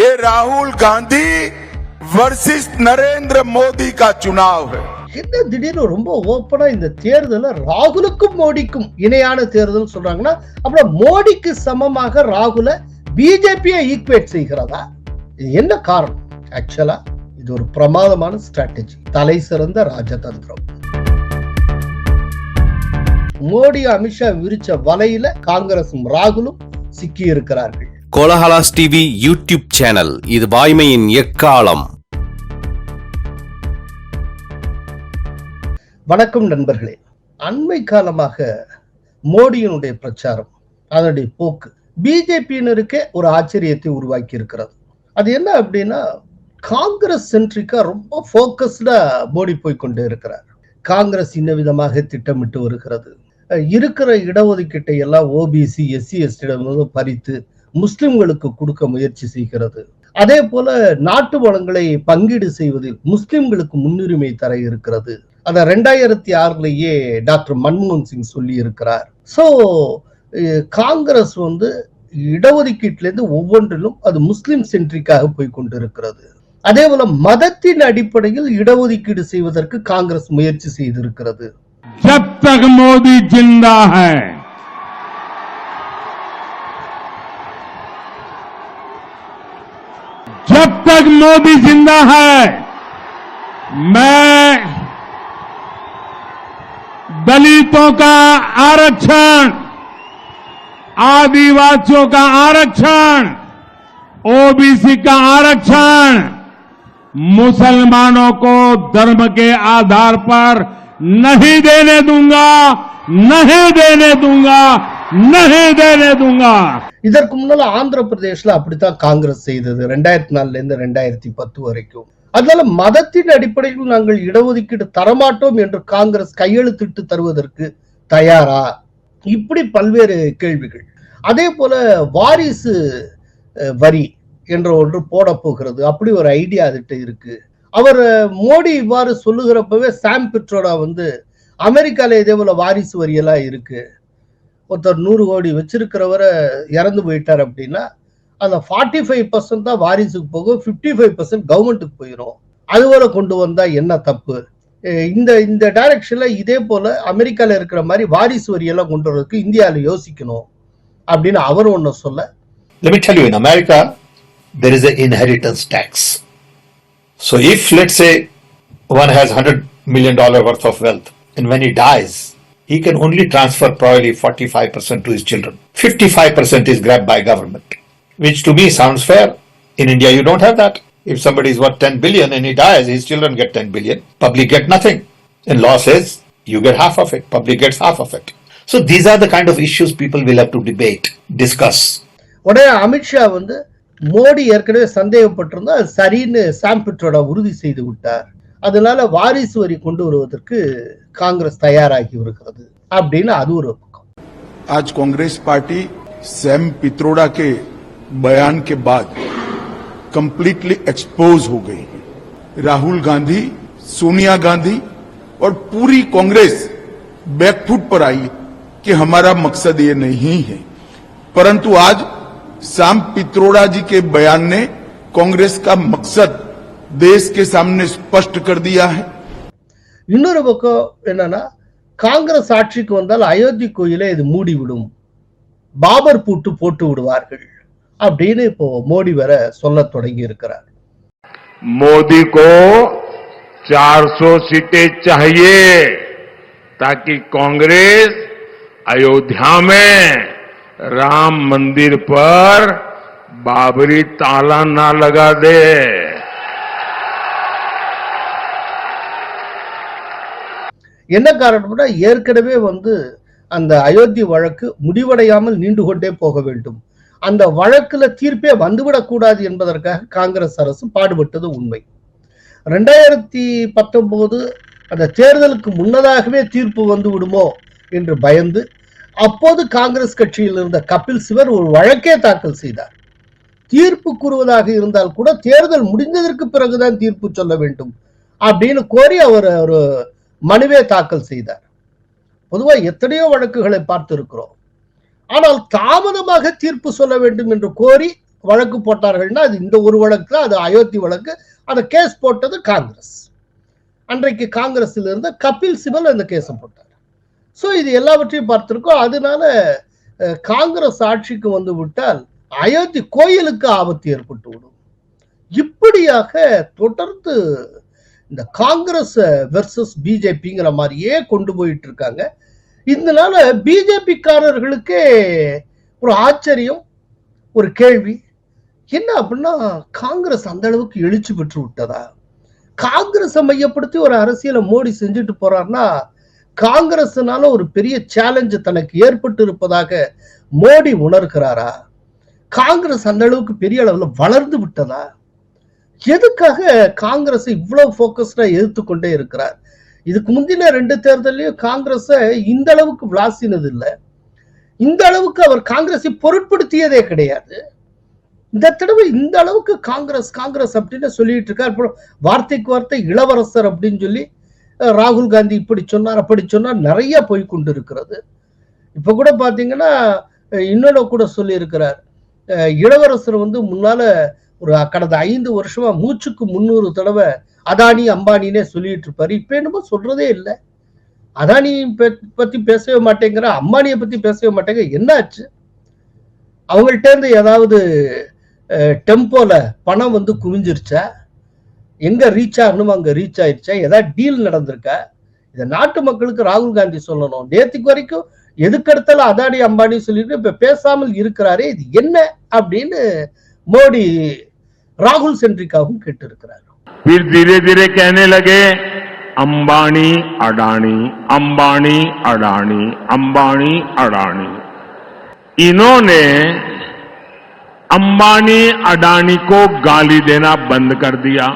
ये राहुल गांधी वर्सेस नरेंद्र मोदी का चुनाव है என்ன திடீர்னு ரொம்ப ஓப்பனா இந்த தேர்தல ராகுலுக்கும் மோடிக்கும் இணையான தேர்தல் சொல்றாங்கன்னா அப்புறம் மோடிக்கு சமமாக ராகுல பிஜேபியை ஈக்குவேட் செய்கிறதா இது என்ன காரணம் ஆக்சுவலா இது ஒரு பிரமாதமான ஸ்ட்ராட்டஜி தலை சிறந்த ராஜதந்திரம் மோடி அமித்ஷா விரிச்ச வலையில காங்கிரசும் ராகுலும் சிக்கி இருக்கிறார்கள் கோலஹலாஸ் டிவி யூடியூப் சேனல். இது வாய்மையின் எக்காலம். வணக்கம் நண்பர்களே. அண்மை காலமாக மோடியினுடைய பிரச்சாரம் அதனுடைய போக்கு பிஜேபியினருக்கே ஒரு ஆச்சரியத்தை உருவாக்கி இருக்கிறது அது என்ன அப்படின்னா காங்கிரஸ் சென்ட்ரிக்கா ரொம்ப ஃபோக்கஸ்டா மோடி போய் கொண்டு இருக்கிறார். காங்கிரஸ் இன்ன விதமாக திட்டமிட்டு வருகிறது. இருக்கிற இடஒதுக்கீட்டை எல்லாம் ஓபிசி எஸ்சி எஸ்டியிடமிருந்து பறித்து முஸ்லிம்களுக்கு கொடுக்க முயற்சி செய்கிறது. அதே போல நாட்டு வளங்களை பங்கீடு செய்வதில் முஸ்லிம்களுக்கு முன்னுரிமை தர இருக்கிறது. அதை ரெண்டாயிரத்தி ஆறுலயே டாக்டர் மன்மோகன் சிங் சொல்லி இருக்கிறார். ஸோ காங்கிரஸ் வந்து இடஒதுக்கீட்டிலேருந்து ஒவ்வொன்றிலும் அது முஸ்லிம் சென்ட்ரிக்காக போய் கொண்டிருக்கிறது. அதே போல மதத்தின் அடிப்படையில் இடஒதுக்கீடு செய்வதற்கு காங்கிரஸ் முயற்சி செய்திருக்கிறது. ஜப் தக் மோடி जब तक मोदी ज़िंदा है, मैं दलितों का आरक्षण, आदिवासियों का आरक्षण ओबीसी का आरक्षण मुसलमानों को धर्म के आधार पर नहीं देने दूँगा, नहीं देने दूँगा। नहीं देने दूंगा இதற்கு முன்னால ஆந்திர பிரதேஷ்ல அப்படித்தான் காங்கிரஸ் செய்தது ரெண்டாயிரத்தி நாலுல இருந்து ரெண்டாயிரத்தி பத்து வரைக்கும் அதனால மதத்தின் அடிப்படையில் நாங்கள் இடஒதுக்கீடு தரமாட்டோம் என்று காங்கிரஸ் கையெழுத்திட்டு தருவதற்கு தயாரா இப்படி பல்வேறு கேள்விகள் அதே போல வாரிசு அஹ், வரி என்ற ஒன்று போட போகிறது அப்படி ஒரு ஐடியா அதுகிட்ட இருக்கு அவர் அஹ், மோடி இவ்வாறு சொல்லுகிறப்பவே சாம் பிட்ரோடா வந்து அமெரிக்கால இதே போல வாரிசு வரி எல்லாம் இருக்கு ஒருத்தர் நூறு கோடி வச்சிருக்கிறவரை இறந்து போயிட்டார் அப்படின்னா அந்த ஃபார்ட்டி ஃபைவ் பர்சன்ட் தான் வாரிசுக்கு போகும் ஃபிஃப்டி ஃபைவ் பர்சன்ட் கவர்மெண்ட்டுக்கு போயிடும் அதுவரை கொண்டு வந்தா என்ன தப்பு? இந்த இந்த டைரக்ஷன்ல இதே போல அமெரிக்கால இருக்கிற மாதிரி வாரிசு வரியெல்லாம் கொண்டு வரதுக்கு இந்தியாவில் யோசிக்கணும் அப்படின்னு அவர் ஒன்று சொல்ல. Let me tell you, in America, there is an inheritance tax. So if, let's say, one has $100 million worth of wealth, and when he dies, he can only transfer probably 45% to his children. 55% is grabbed by government, which to me sounds fair. In India, you don't have that. If somebody is worth 10 billion and he dies, his children get 10 billion, public get nothing. And law says you get half of it, public gets half of it. So these are the kind of issues people will have to debate, discuss. உடனே அமித்ஷா வந்து மோடி ஏற்கனவே சந்தேகப்பட்டிருந்தா அது சரின்னு சாம்பிட்ரோட உறுதி செய்து விட்டார் அதனால வாரிசு வரி கொண்டு வருவதற்கு காங்கிரஸ் தயாராகி வருகிறது அப்படின்னு அது ஒரு பக்கம் आज कांग्रेस पार्टी सैम पित्रोड़ा के बयान के बाद कंप्लीटली एक्सपोज हो गई है राहुल गांधी सोनिया गांधी और पूरी कांग्रेस बैकफुट पर आई कि हमारा मकसद ये नहीं है परंतु आज शाम पित्रोड़ा जी के बयान ने कांग्रेस का मकसद देश के सामने स्पष्ट कर दिया है இன்னொரு பக்கம் என்னன்னா காங்கிரஸ் ஆட்சிக்கு வந்தால் அயோத்தி கோயிலை இது மூடிவிடும் பாபர் பூட்டு போட்டு விடுவார்கள் அப்படின்னு இப்போ மோடி வேற சொல்ல தொடங்கி இருக்கிறார் मोदी को 400 सीटें चाहिए ताकि कांग्रेस अयोध्या में राम मंदिर पर बाबरी ताला ना लगा दे என்ன காரணம்னா ஏற்கனவே வந்து அந்த அயோத்தி வழக்கு முடிவடையாமல் நீண்டு கொண்டே போக வேண்டும். அந்த வழக்குல தீர்ப்பே வந்துவிடக்கூடாது என்பதற்காக காங்கிரஸ் அரசு பாடுபட்டது உண்மை. ரெண்டாயிரத்தி பத்தொன்பது அந்த தேர்தலுக்கு முன்னதாகவே தீர்ப்பு வந்து விடுமோ என்று பயந்து அப்போது காங்கிரஸ் கட்சியில் இருந்த கபில் சிவர் ஒரு வழக்கே தாக்கல் செய்தார். தீர்ப்பு கூறுவதாக இருந்தால் கூட தேர்தல் முடிந்ததற்கு பிறகுதான் தீர்ப்பு சொல்ல வேண்டும் அப்படின்னு கோரி அவர் ஒரு மனுவே தாக்கல் செய்தார். பொதுவாக எத்தனையோ வழக்குகளை பார்த்திருக்கிறோம். ஆனால் தாமதமாக தீர்ப்பு சொல்ல வேண்டும் என்று கோரி வழக்கு போட்டார்கள்னா அது இந்த ஒரு வழக்கு அது அயோத்தி வழக்கு அந்த கேஸ் போட்டது காங்கிரஸ். அன்றைக்கு காங்கிரஸில் இருந்த கபில் சிபல் அந்த கேஸை போட்டார். ஸோ இது எல்லாவற்றையும் பார்த்துருக்கோம். அதனால காங்கிரஸ் ஆட்சிக்கு வந்து விட்டால் அயோத்தி கோயிலுக்கு ஆபத்து ஏற்பட்டு விடும் இப்படியாக தொடர்ந்து இந்த காங்கிரஸ் வெர்சஸ் பிஜேபிங்கிற மாதிரியே கொண்டு போயிட்டு இருக்காங்க இதனால பிஜேபிக்காரர்களுக்கே ஒரு ஆச்சரியம் ஒரு கேள்வி. என்ன அப்படின்னா காங்கிரஸ் அந்த அளவுக்கு எழுச்சி பெற்று விட்டதா? காங்கிரஸை மையப்படுத்தி ஒரு அரசியலை மோடி செஞ்சுட்டு போறாருன்னா காங்கிரஸ்னால ஒரு பெரிய சேலஞ்சு தனக்கு ஏற்பட்டு இருப்பதாக மோடி உணர்கிறாரா? காங்கிரஸ் அந்த அளவுக்கு பெரிய அளவில் வளர்ந்து விட்டதா? எதுக்காக காங்கிரஸ் இவ்வளவு போக்கஸ்டா எதிர்த்து கொண்டே இருக்கிறார்? இதுக்கு முந்தின ரெண்டு தேர்தலையும் காங்கிரஸை இந்த அளவுக்கு விளாசினது இல்லை. இந்த அளவுக்கு அவர் காங்கிரஸை பொருட்படுத்தியதே கிடையாது. இந்த தடவை இந்த அளவுக்கு காங்கிரஸ் காங்கிரஸ் அப்படின்னு சொல்லிட்டு இருக்கார். வார்த்தைக்கு வார்த்தை இளவரசர் அப்படின்னு சொல்லி ராகுல் காந்தி இப்படி சொன்னார் அப்படி சொன்னார் நிறைய போய் கொண்டு இருக்கிறது இப்ப கூட பாத்தீங்கன்னா இன்னொன்னு கூட சொல்லியிருக்கிறார். இளவரசர் வந்து முன்னால ஒரு கடந்த ஐந்து வருஷமா மூச்சுக்கு முன்னூறு தடவை அதானி அம்பானினே சொல்லிட்டு இருப்பாரு. இப்ப என்னமோ சொல்றதே இல்லை. அதானி பத்தி பேசவே மாட்டேங்கிற அம்பானியை பத்தி பேசவே மாட்டேங்க என்னாச்சு? அவங்கள்ட்ட இருந்து ஏதாவது டெம்போல பணம் வந்து குவிஞ்சிருச்சா? எங்க ரீச் ஆகணுமோ அங்க ரீச் ஆயிடுச்சா ஏதாவது டீல் நடந்திருக்கா? இதை நாட்டு மக்களுக்கு ராகுல் காந்தி சொல்லணும். நேத்துக்கு வரைக்கும் எதுக்கடுத்தாலும் அதானி அம்பானி சொல்லிட்டு இப்ப பேசாமல் இருக்கிறாரே இது என்ன? அப்படின்னு மோடி ராகுல் சென்ட்ரிக்காவும் கேட்டு இருக்கிறார் फिर धीरे धीरे कहने लगे अंबानी अडानी अंबानी अडानी अंबानी अडानी इन्होंने अंबानी अडानी को गाली देना बंद कर दिया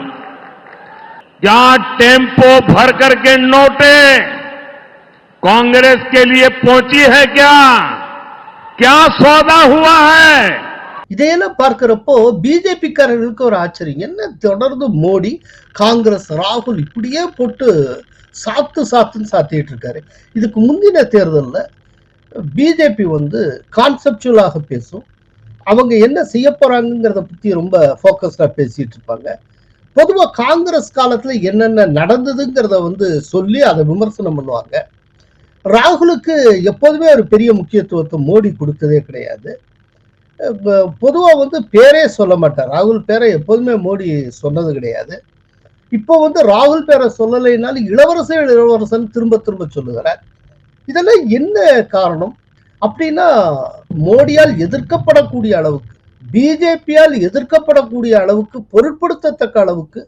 क्या टेम्पो भर करके नोटे कांग्रेस के लिए पहुंची है क्या क्या सौदा हुआ है இதையெல்லாம் பார்க்கிறப்போ பிஜேபிக்காரர்களுக்கு ஒரு ஆச்சரியம். என்ன தொடர்ந்து மோடி காங்கிரஸ் ராகுல் இப்படியே போட்டு சாத்து சாத்துன்னு சாத்திட்டு இருக்காரு. இதுக்கு முந்தின தேர்தல்ல பிஜேபி வந்து கான்செப்டுவலாக பேசும். அவங்க என்ன செய்ய போறாங்கிறத பத்தி ரொம்ப ஃபோக்கஸ்டாக பேசிட்டு இருப்பாங்க. பொதுவாக காங்கிரஸ் காலத்துல என்னென்ன நடந்ததுங்கிறத வந்து சொல்லி அதை விமர்சனம் பண்ணுவாங்க. ராகுலுக்கு எப்போதுமே ஒரு பெரிய முக்கியத்துவத்தை மோடி கொடுத்ததே கிடையாது. பொதுவா வந்து பேரே சொல்ல மாட்டார். ராகுல் பேரை எப்போதுமே மோடி சொன்னது கிடையாது. இப்போ வந்து ராகுல் பேரை சொல்லலைனாலும் இளவரசன் இளவரசன் திரும்ப திரும்ப சொல்லுகிறார். இதெல்லாம் என்ன காரணம்? அப்படின்னா மோடியால் எதிர்க்கப்படக்கூடிய அளவுக்கு பிஜேபியால் எதிர்க்கப்படக்கூடிய அளவுக்கு பொருட்படுத்தத்தக்க அளவுக்கு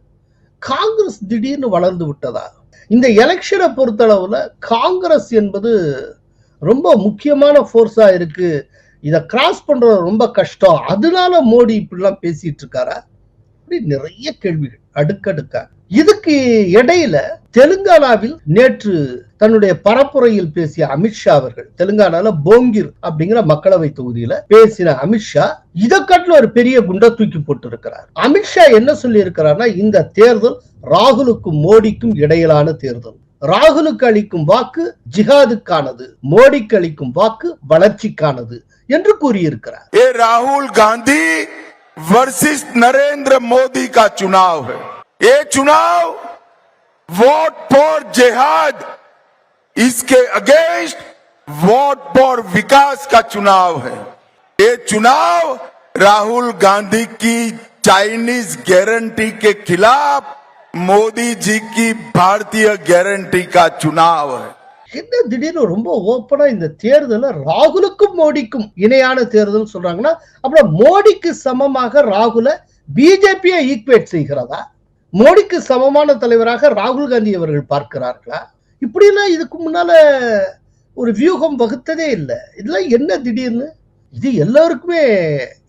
காங்கிரஸ் திடீர்னு வளர்ந்து விட்டதா? இந்த எலெக்ஷனை பொறுத்தளவுல காங்கிரஸ் என்பது ரொம்ப முக்கியமான ஃபோர்ஸா இருக்கு. இதை கிராஸ் பண்றது ரொம்ப கஷ்டம். அதனால மோடி இப்படிலாம் பேசிட்டு இருக்காரா? அப்படி நிறைய கேள்விகள் அடுக்கடுக்கா. இதுக்கு இடையில தெலுங்கானாவில் நேற்று தன்னுடைய பரப்புரையில் பேசிய அமித்ஷா அவர்கள் தெலுங்கானால போங்கிர் அப்படிங்கிற மக்களவை தொகுதியில பேசின அமித்ஷா இதை காட்டில ஒரு பெரிய குண்டா தூக்கி போட்டு இருக்கிறார் அமித்ஷா என்ன சொல்லி இருக்கிறார்னா இந்த தேர்தல் ராகுலுக்கும் மோடிக்கும் இடையிலான தேர்தல். ராகுலுக்கு அளிக்கும் வாக்கு ஜிஹாதுக்கானது மோடிக்கு அளிக்கும் வாக்கு வளர்ச்சிக்கானது. என்று கூறியிருக்கிறார் ये राहुल गांधी वर्सेस नरेंद्र मोदी का चुनाव है ये चुनाव वोट फॉर जिहाद इसके अगेंस्ट वोट फॉर विकास का चुनाव है ये चुनाव राहुल गांधी की चाइनीज गारंटी के खिलाफ मोदी जी की भारतीय गारंटी का चुनाव है என்ன திடீர்னு ரொம்ப ஓப்பனா இந்த தேர்தல ராகுலுக்கும் மோடிக்கும் இணையான தேர்தல் சொல்றாங்கன்னா அப்புறம் மோடிக்கு சமமாக ராகுல பிஜேபியை ஈக்குவேட் செய்கிறதா? மோடிக்கு சமமான தலைவராக ராகுல் காந்தி அவர்கள் பார்க்கிறார்களா? இப்படிலாம் இதுக்கு முன்னால ஒரு வியூகம் வகுத்ததே இல்லை. இதெல்லாம் என்ன திடீர்னு? இது எல்லாருக்குமே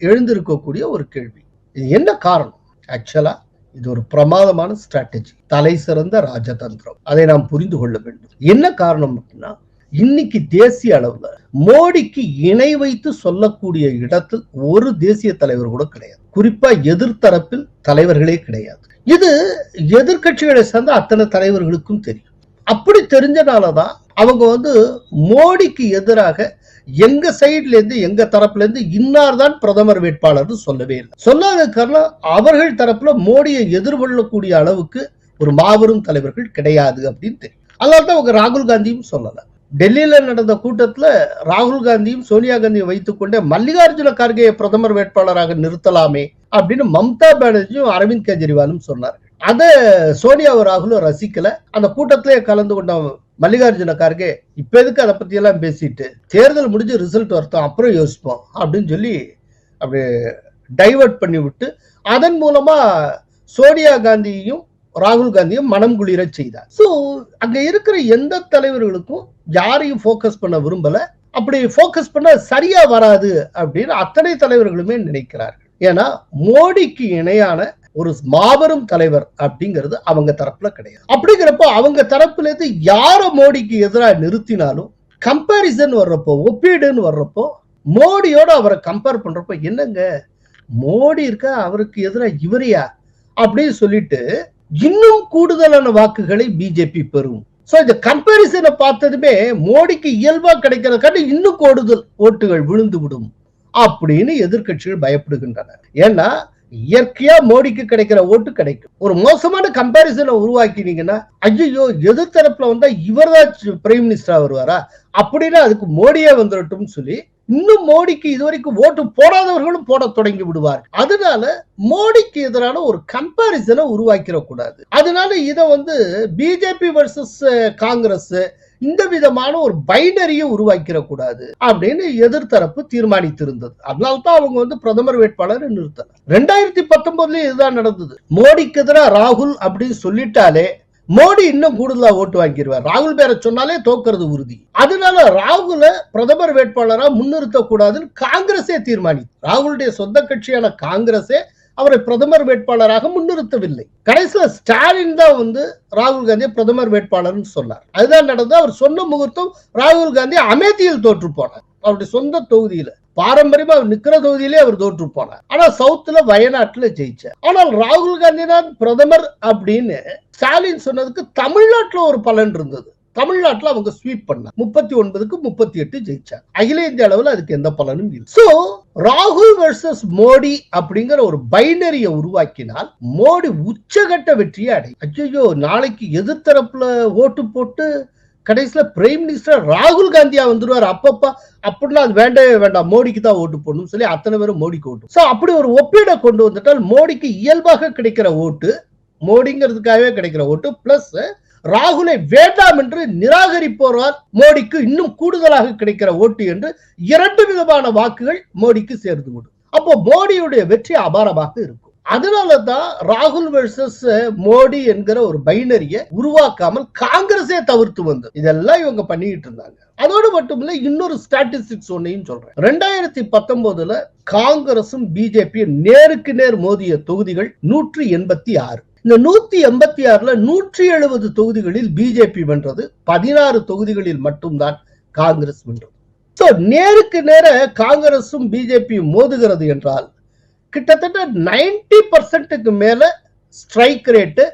எழுந்திருக்கக்கூடிய ஒரு கேள்வி. இது என்ன காரணம்? ஆக்சுவலா இது ஒரு பிரமாதமான ஸ்ட்ராட்டஜி தலை சிறந்த ராஜதந்திரம். அதை நாம் புரிந்து கொள்ள வேண்டும். என்ன காரணம் அப்படின்னா இன்னைக்கு தேசிய அளவுல மோடிக்கு இணை வைத்து சொல்லக்கூடிய இடத்தில் ஒரு தேசிய தலைவர் கூட கிடையாது. குறிப்பா எதிர்த்தரப்பில் தலைவர்களே கிடையாது. இது எதிர்கட்சிகளை சேர்ந்த அத்தனை தலைவர்களுக்கும் தெரியும். அப்படி தெரிஞ்சனாலதான் அவங்க வந்து மோடிக்கு எதிராக எங்க சைடுல இருந்து எங்க தரப்புல இருந்து இன்னார் தான் பிரதமர் வேட்பாளர்னு சொல்லவே இல்லை. சொல்லாத காரணம் அவர்கள் தரப்புல மோடியை எதிர்கொள்ளக்கூடிய அளவுக்கு ஒரு மாபெரும் தலைவர்கள் கிடையாது அப்படின்னு தெரியும். அதனால தான் அவங்க ராகுல் காந்தியும் சொல்லல. டெல்லியில நடந்த கூட்டத்துல ராகுல் காந்தியும் சோனியா காந்தியும் வைத்துக்கொண்டே மல்லிகார்ஜுன கார்கேயை பிரதமர் வேட்பாளராக நிறுத்தலாமே அப்படின்னு மம்தா பானர்ஜியும் அரவிந்த் கெஜ்ரிவாலும் சொன்னார்கள் அதை சோனியாவும் ராகுலும் ரசிக்கல. அந்த கூட்டத்திலே கலந்து கொண்ட மல்லிகார்ஜுன கார்கே இப்ப எதுக்கு அதை பத்தி எல்லாம் பேசிட்டு தேர்தல் முடிஞ்சு ரிசல்ட் வரட்டும் அப்புறம் யோசிப்போம் அப்படின்னு சொல்லி அப்படி டைவர்ட் பண்ணி விட்டு அதன் மூலமா சோனியா காந்தியையும் ராகுல் காந்தியும் மனம் குளிர செய்தார். ஸோ அங்க இருக்கிற எந்த தலைவர்களுக்கும் யாரையும் ஃபோக்கஸ் பண்ண விரும்பல. அப்படி ஃபோக்கஸ் பண்ண சரியா வராது அப்படின்னு அத்தனை தலைவர்களுமே நினைக்கிறார்கள். ஏன்னா மோடிக்கு இணையான ஒரு மாபெரும் தலைவர் அப்படிங்கிறது அவங்க தரப்புல கிடையாது. அப்படிங்கிறப்போ அவங்க தரப்புல இருந்து யார மோடிக்கு எதிராக நிறுத்தினாலும் கம்பாரிசன் வர்றப்போ ஒப்பீடுன்னு வர்றப்போ மோடியோட அவரை கம்பேர் பண்றப்போ என்னங்க? மோடி இருக்கா? அவருக்கு எதிராக இவரையா? அப்படின்னு சொல்லிட்டு இன்னும் கூடுதலான வாக்குகளை பிஜேபி பெறும். சோ இந்த கம்பாரிசனை பார்த்ததுமே மோடிக்கு இயல்பா கிடைக்கிறதுக்காண்டி இன்னும் கூடுதல் ஓட்டுகள் விழுந்து விடும் அப்படின்னு எதிர்க்கட்சிகள் பயப்படுகின்றன. ஏன்னா இயற்கையா மோடிக்கு கிடைக்கிற ஓட்டு கிடைக்கும். ஒரு மோசமான கம்பாரிசனை உருவாக்கினீங்கன்னா ஐயோ எதிர்த்தரப்புல வந்தா இவர்தான் பிரைம் மினிஸ்டரா வருவாரா? அப்படின்னா அதுக்கு மோடியே வந்துடட்டும் சொல்லி இன்னும் மோடிக்கு இதுவரைக்கும் ஓட்டு போடாதவர்களும் போட தொடங்கி விடுவார் அதனால மோடிக்கு எதிரான ஒரு கம்பாரிசனை உருவாக்கிட கூடாது. அதனால இதை வந்து பிஜேபி வர்சஸ் காங்கிரஸ் இந்த விதமான ஒரு பைனரியை உருவாக்கிட கூடாது அப்படின்னு எதிர்த்தரப்பு தீர்மானித்திருந்தது. அதனால தான் அவங்க வந்து பிரதமர் வேட்பாளர் நிறுத்தல. ரெண்டாயிரத்தி பத்தொன்பதுல இதுதான் நடந்தது. மோடிக்கு எதிராக ராகுல் அப்படின்னு சொல்லிட்டாலே மோடி இன்னும் கூடுதலா ஓட்டு வாங்கிடுவார் ராகுல் பேரை சொன்னாலே தோக்கிறது உறுதி. அதனால ராகுல பிரதமர் வேட்பாளரா முன்னிறுத்த கூடாதுன்னு காங்கிரசே தீர்மானி ராகுலுடைய சொந்த கட்சியான காங்கிரஸே அவரை பிரதமர் வேட்பாளராக முன்னிறுத்தவில்லை. கடைசியில ஸ்டாலின் தான் வந்து ராகுல் காந்தியை பிரதமர் வேட்பாளர்னு சொன்னார். அதுதான் நடந்தது. அவர் சொன்ன முகூர்த்தம் ராகுல் காந்தி அமேதியில் தோற்று போனார் அவருடைய சொந்த தொகுதியில பாரம்பரியமா அவர் நிக்கிற தொகுதியிலே அவர் தோற்று போனார் ஆனா சவுத்துல வயநாட்டுல ஜெயிச்சார். ஆனால் ராகுல் காந்தி தான் பிரதமர் அப்படின்னு ஸ்டாலின் சொன்னதுக்கு தமிழ்நாட்டுல ஒரு பலன் இருந்தது. தமிழ்நாட்டுல அவங்க ஸ்வீப் பண்ணாங்க முப்பத்தி ஒன்பதுக்கு முப்பத்தி எட்டு ஜெயிச்சாங்க அகில இந்திய அளவுல அதுக்கு எந்த பலனும் இல்லை. சோ ராகுல் வர்சஸ் மோடி அப்படிங்கிற ஒரு பைனரியை உருவாக்கினால் மோடி உச்சகட்ட வெற்றியை அடையும் அச்சோ நாளைக்கு எதிர்த்தரப்புல ஓட்டு போட்டு கடைசியில பிரைம் மினிஸ்டர் ராகுல் காந்தியா வந்துருவார். அப்பப்பா அப்படின்னா அது வேண்டவே வேண்டாம். மோடிக்கு தான் ஓட்டு போடணும்னு சொல்லி அத்தனை பேரும் மோடிக்கு ஓட்டு. சோ அப்படி ஒரு ஒப்பீடை கொண்டு வந்துட்டால் மோடிக்கு இயல்பாக கிடைக்கிற ஓட்டு மோடிங்கிறதுக்காகவே கிடைக்கிற ஓட்டு பிளஸ் ராகுலை வேண்டாம் என்று நிராகரிப்போரால் மோடிக்கு இன்னும் கூடுதலாக கிடைக்கிற ஓட்டு என்று இரண்டு விதமான வாக்குகள் மோடிக்கு சேர்ந்து விடும் அப்போ மோடியுடைய வெற்றி அபாரமாக இருக்கும். அதனால தான் ராகுல் வெர்சஸ் மோடி என்கிற ஒரு பைனரியை உருவாக்காமல் காங்கிரஸே தவிர்த்து வந்தது. இதெல்லாம் இவங்க பண்ணிக்கிட்டு இருந்தாங்க. அதோடு மட்டும் இல்ல இன்னொரு ஸ்டாட்டிஸ்டிக்ஸ் ஒன்னையும் சொல்றேன். ரெண்டாயிரத்தி பத்தொன்பதுல காங்கிரசும் பிஜேபியும் நேருக்கு நேர் மோதிய தொகுதிகள் நூற்றி எண்பத்தி ஆறு. இந்த நூத்தி எண்பத்தி ஆறுல நூற்றி எழுபது தொகுதிகளில் பிஜேபி வென்றது. பதினாறு தொகுதிகளில் மட்டும்தான் காங்கிரஸ் வென்றது. நேருக்கு நேர காங்கிரஸும் பிஜேபியும் மோதுகிறது என்றால் கிட்டத்தட்ட நைன்டி பர்சன்ட்டுக்கு மேல strike rate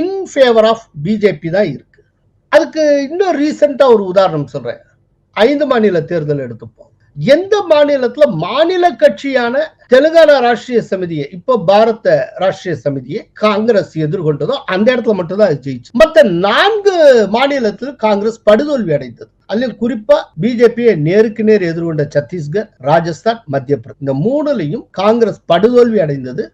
in favour of BJP தான் இருக்கு. அதுக்கு இன்னும் ரீசெண்டா ஒரு உதாரணம் சொல்றேன். ஐந்து மாநில தேர்தல் எடுத்துப்போம். எந்த மாநிலத்துல மாநில கட்சியான தெலுங்கானா ராஷ்டிரிய சமிதியை இப்போ பாரத ராஷ்டிரிய சமிதியை காங்கிரஸ் எதிர்கொண்டதோ அந்த இடத்துல மட்டும்தான் அது ஜெயிச்சு. மத்த நான்கு மாநிலத்தில் காங்கிரஸ் படுதோல்வி அடைந்தது. அதுலயும் குறிப்பா பிஜேபியை நேருக்கு நேர் எதிர்கொண்ட சத்தீஸ்கர் ராஜஸ்தான் மத்திய பிரதேஷ் இந்த மூணுலையும் காங்கிரஸ் படுதோல்வி அடைந்தது.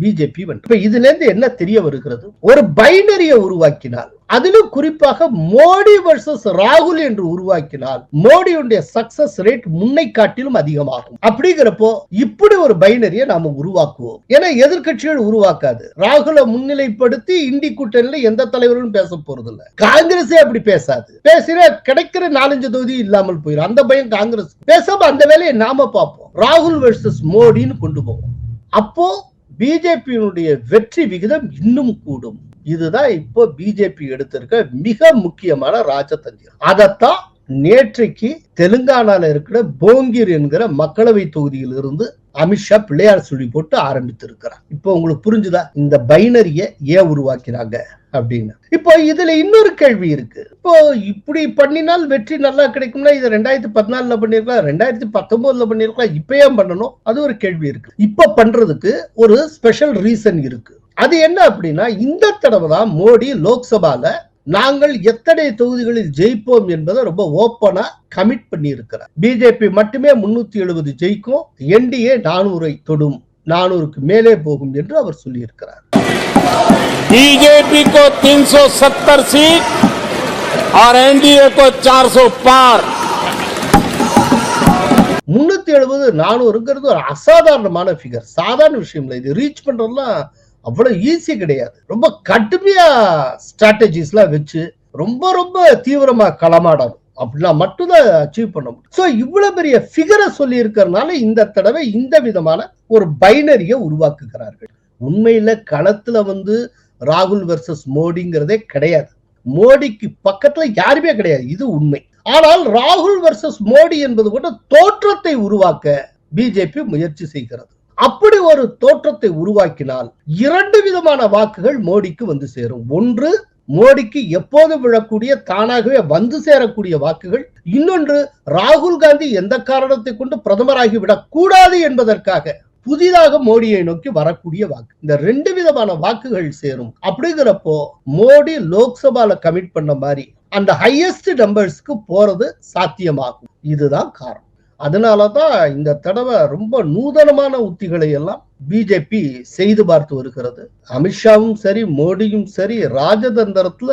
பிஜேபி இப்ப இதுல இருந்து என்ன தெரிய வருகிறது? ஒரு பைனரியை உருவாக்கினால் அதிலும் குறிப்பாக மோடி வர்சஸ் ராகுல் என்று உருவாக்கினால் மோடியுடைய சக்சஸ் ரேட் முன்னை காட்டிலும் அதிகமாகும். அப்படிங்கிறப்போ இப்படி ஒரு பைனரியை நாம உருவாக்குவோம். ஏன்னா எதிர்க்கட்சிகள் உருவாக்காது. ராகுலை முன்னிலைப்படுத்தி இந்தி கூட்டணியில எந்த தலைவரும் பேச போறது இல்ல காங்கிரஸே அப்படி பேசாது. பேசினா கிடைக்கிற நாலஞ்சு தொகுதி இல்லாமல் போயிடும் அந்த பயம் காங்கிரஸ். பேசாம அந்த வேலையை நாம பார்ப்போம். ராகுல் வர்சஸ் மோடின்னு கொண்டு போவோம். அப்போ பிஜேபியினுடைய வெற்றி விகிதம் இன்னும் கூடும். இதுதான் இப்போ பிஜேபி எடுத்திருக்க மிக முக்கியமான ராஜதந்திரம். அதைத்தான் நேற்றைக்கு தெலுங்கானால இருக்கிற போங்கீர் என்கிற மக்களவை தொகுதியில் இருந்து அமித்ஷா பிள்ளையார் சொல்லி போட்டு ஆரம்பித்திருக்கிறார். இப்போ உங்களுக்கு புரிஞ்சுதா? இந்த பைனரிய ஏன் உருவாக்கினாங்க அப்படின்னு. இப்போ இதுல இன்னொரு கேள்வி இருக்கு. இப்போ இப்படி பண்ணினால் வெற்றி நல்லா கிடைக்கும்னா இதை ரெண்டாயிரத்தி பதினாலுல பண்ணிருக்கலாம் ரெண்டாயிரத்தி பத்தொன்பதுல பண்ணிருக்கலாம் இப்ப ஏன் பண்ணணும்? அது ஒரு கேள்வி இருக்கு. இப்ப பண்றதுக்கு ஒரு ஸ்பெஷல் ரீசன் இருக்கு. அது என்ன அப்படின்னா இந்த தடவை தான் மோடி லோக்சபால நாங்கள் எத்தனை தொகுதிகளில் ஜெயிப்போம் என்பதை ரொம்ப ஓப்பனா கமிட் பண்ணி இருக்கிறார் பிஜேபி மட்டுமே முன்னூத்தி எழுபது ஜெயிக்கும் என்டிஏ நானூரை தொடும் நானூறுக்கு மேலே போகும் என்று அவர் சொல்லியிருக்கிறார் बीजेपी को 370 सीट और एनडीए को 400 पार முன்னூத்தி எழுபது நானூறுங்கிறது ஒரு அசாதாரணமான ஃபிகர் சாதாரண விஷயம் இல்லை இது ரீச் பண்றதுலாம் அவ்வளவு ஈஸி கிடையாது. ரொம்ப கடுமையா ஸ்ட்ராட்டஜிஸ்லாம் வச்சு ரொம்ப ரொம்ப தீவிரமா களமாடணும். அப்படின்னா மட்டும்தான் அச்சீவ் பண்ண முடியும். ஸோ இவ்வளவு பெரிய ஃபிகரை சொல்லி இருக்கிறதுனால இந்த தடவை இந்த விதமான ஒரு பைனரியை உருவாக்குகிறார்கள். உண்மையில களத்துல வந்து ராகுல் வர்சஸ் மோடிங்கிறதே கிடையாது. மோடிக்கு பக்கத்துல யாருமே கிடையாது. இது உண்மை. ஆனால் ராகுல் வர்சஸ் மோடி என்பது கூட தோற்றத்தை உருவாக்க பிஜேபி முயற்சி செய்கிறது. அப்படி ஒரு தோற்றத்தை உருவாக்கினால் இரண்டு விதமான வாக்குகள் மோடிக்கு வந்து சேரும். ஒன்று மோடிக்கு எப்போது விழக்கூடிய தானாகவே வந்து சேரக்கூடிய வாக்குகள். இன்னொன்று ராகுல் காந்தி எந்த காரணத்தை கொண்டு பிரதமராகி விடக்கூடாது என்பதற்காக புதிதாக மோடியை நோக்கி வரக்கூடிய வாக்கு. இந்த ரெண்டு விதமான வாக்குகள் சேரும். அப்படிங்கிறப்போ மோடி லோக்சபால கமிட் பண்ண மாதிரி அந்த ஹையஸ்ட் நம்பர்ஸ்க்கு போறது சாத்தியமாகும். இதுதான் காரணம். அதனால தான் இந்த தடவை ரொம்ப நூதனமான உத்திகளை எல்லாம் பிஜேபி செய்து பார்த்து வருகிறது. அமித்ஷாவும் சரி மோடியும் சரி ராஜதந்திரத்துல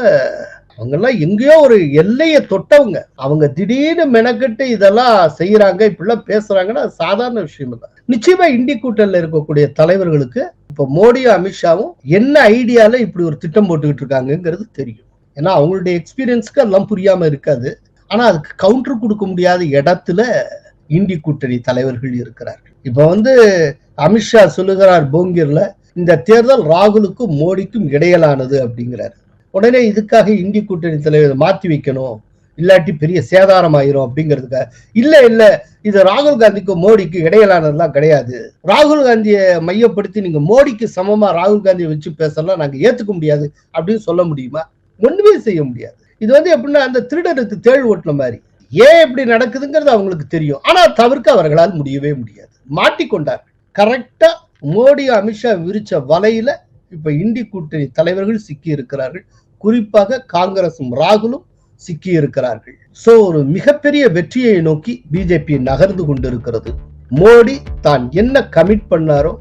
அவங்க எல்லாம் எங்கேயோ ஒரு எல்லையை தொட்டவங்க. அவங்க திடீர்னு மெனக்கெட்டு இதெல்லாம் செய்யறாங்க இப்படிலாம் பேசுறாங்கன்னா சாதாரண விஷயம் இல்லை. நிச்சயமா இண்டி கூட்டணியில் இருக்கக்கூடிய தலைவர்களுக்கு இப்ப மோடியும் அமித்ஷாவும் என்ன ஐடியால இப்படி ஒரு திட்டம் போட்டுக்கிட்டு இருக்காங்கங்கிறது தெரியும். ஏன்னா அவங்களுடைய எக்ஸ்பீரியன்ஸ்க்கு எல்லாம் புரியாம இருக்காது. ஆனா அதுக்கு கவுண்டர் கொடுக்க முடியாத இடத்துல இண்டி கூட்டணி தலைவர்கள் இருக்கிறார்கள். இப்ப வந்து அமித்ஷா சொல்லுகிறார் போங்கீர்ல இந்த தேர்தல் ராகுலுக்கும் மோடிக்கும் இடையலானது அப்படிங்கிறார். உடனே இதுக்காக இந்தி கூட்டணி தலைவர் மாத்தி வைக்கணும் இல்லாட்டி பெரிய சேதாரம் ஆயிரும் அப்படிங்கிறதுக்காக. இல்ல இல்ல இது ராகுல் காந்திக்கும் மோடிக்கு இடையிலானதுலாம் கிடையாது. ராகுல் காந்தியை மையப்படுத்தி நீங்க மோடிக்கு சமமா ராகுல் காந்தியை வச்சு பேசலாம் நாங்க ஏத்துக்க முடியாது அப்படின்னு சொல்ல முடியுமா? ஒண்ணுமே செய்ய முடியாது. இது வந்து எப்படின்னா அந்த திருடனுக்கு தேள் ஓட்டின மாதிரி. ஏன் இப்படி நடக்குதுங்கிறது அவங்களுக்கு தெரியும். ஆனா தவிர்க்க அவர்களால் முடியவே முடியாது. மாட்டிக்கொண்டார்கள். கரெக்டா மோடி அமித்ஷா விரிச்ச வலையில இப்ப இந்தி கூட்டணி தலைவர்கள் சிக்கி இருக்கிறார்கள். குறிப்பாக காங்கிரசும் ராகுலும் சிக்கி இருக்கிறார்கள். சோ ஒரு மிகப்பெரிய வெற்றியை நோக்கி பிஜேபி நகர்ந்து கொண்டிருக்கிறது. மோடி தான் என்ன கமிட் பண்ணாரோ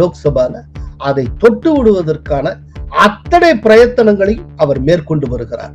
லோக்சபால அதை தொட்டு விடுவதற்கான அத்தனை பிரயத்தனங்களையும் அவர் மேற்கொண்டு வருகிறார்.